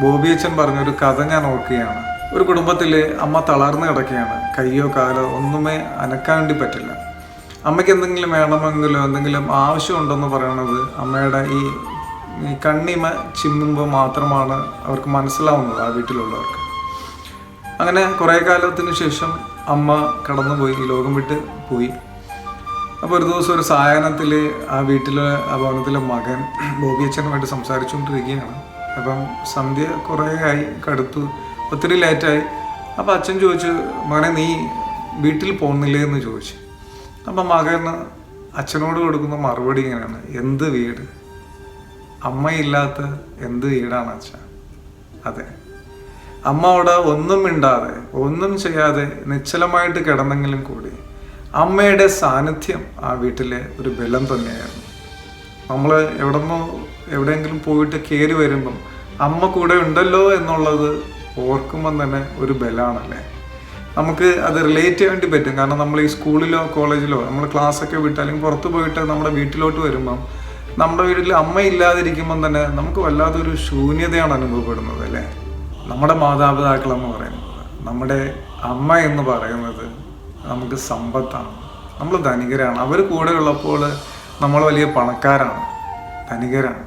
ബോബി അച്ഛൻ പറഞ്ഞൊരു കഥ ഞാൻ ഓർക്കുകയാണ്. ഒരു കുടുംബത്തിൽ അമ്മ തളർന്നു കിടക്കുകയാണ്. കയ്യോ കാലോ ഒന്നുമേ അനക്കാൻ വേണ്ടി പറ്റില്ല. അമ്മയ്ക്ക് എന്തെങ്കിലും വേണമെങ്കിലോ എന്തെങ്കിലും ആവശ്യമുണ്ടെന്ന് പറയണത് അമ്മയുടെ ഈ കണ്ണിമ ചിമ്മുമ്പോൾ മാത്രമാണ് അവർക്ക് മനസ്സിലാവുന്നത് ആ വീട്ടിലുള്ളവർക്ക്. അങ്ങനെ കുറേ കാലത്തിന് ശേഷം അമ്മ കടന്നുപോയി ഈ ലോകം വിട്ട് പോയി. അപ്പോൾ ഒരു ദിവസം ഒരു സായാഹ്നത്തിൽ ആ വീട്ടിലെ ആ ഭവനത്തിലെ മകൻ ബോബി അച്ഛനുമായിട്ട് സംസാരിച്ചുകൊണ്ടിരിക്കുകയാണ്. അപ്പം സന്ധ്യ കുറേ ആയി കടുത്തു ഒത്തിരി ലേറ്റായി അപ്പോൾ അച്ഛൻ ചോദിച്ചു മകനെ നീ വീട്ടിൽ പോകുന്നില്ലേ? എന്ന് ചോദിച്ചു. അപ്പം മകൻ അച്ഛനോട് കൊടുക്കുന്ന മറുപടി ഇങ്ങനെയാണ് എന്ത് വീട്? അമ്മയില്ലാത്ത എന്ത് വീടാണ് അച്ഛൻ അതെ. അമ്മ അവിടെ ഒന്നും മിണ്ടാതെ ഒന്നും ചെയ്യാതെ നിശ്ചലമായിട്ട് കിടന്നെങ്കിലും കൂടി അമ്മയുടെ സാന്നിധ്യം ആ വീട്ടിലെ ഒരു ബലം തന്നെയായിരുന്നു. നമ്മൾ എവിടെന്നോ എവിടെയെങ്കിലും പോയിട്ട് കയറി വരുമ്പം അമ്മ കൂടെ ഉണ്ടല്ലോ എന്നുള്ളത് ഓർക്കുമ്പം തന്നെ ഒരു ബലാണല്ലേ? നമുക്ക് അത് റിലേറ്റ് ചെയ്യാൻ വേണ്ടി പറ്റും. കാരണം നമ്മൾ ഈ സ്കൂളിലോ കോളേജിലോ നമ്മൾ ക്ലാസ്സൊക്കെ വിട്ട് അല്ലെങ്കിൽ പുറത്ത് പോയിട്ട് നമ്മുടെ വീട്ടിലോട്ട് വരുമ്പം നമ്മുടെ വീട്ടിൽ അമ്മ ഇല്ലാതിരിക്കുമ്പം തന്നെ നമുക്ക് വല്ലാത്തൊരു ശൂന്യതയാണ് അനുഭവപ്പെടുന്നത് അല്ലേ? നമ്മുടെ മാതാപിതാക്കൾ എന്ന് പറയുന്നത്. നമ്മുടെ അമ്മ എന്ന് പറയുന്നത് നമുക്ക് സമ്പത്താണ്. നമ്മൾ ധനികരാണ്. അവർ കൂടെ ഉള്ളപ്പോൾ നമ്മൾ വലിയ പണക്കാരാണ് ധനികരാണ്.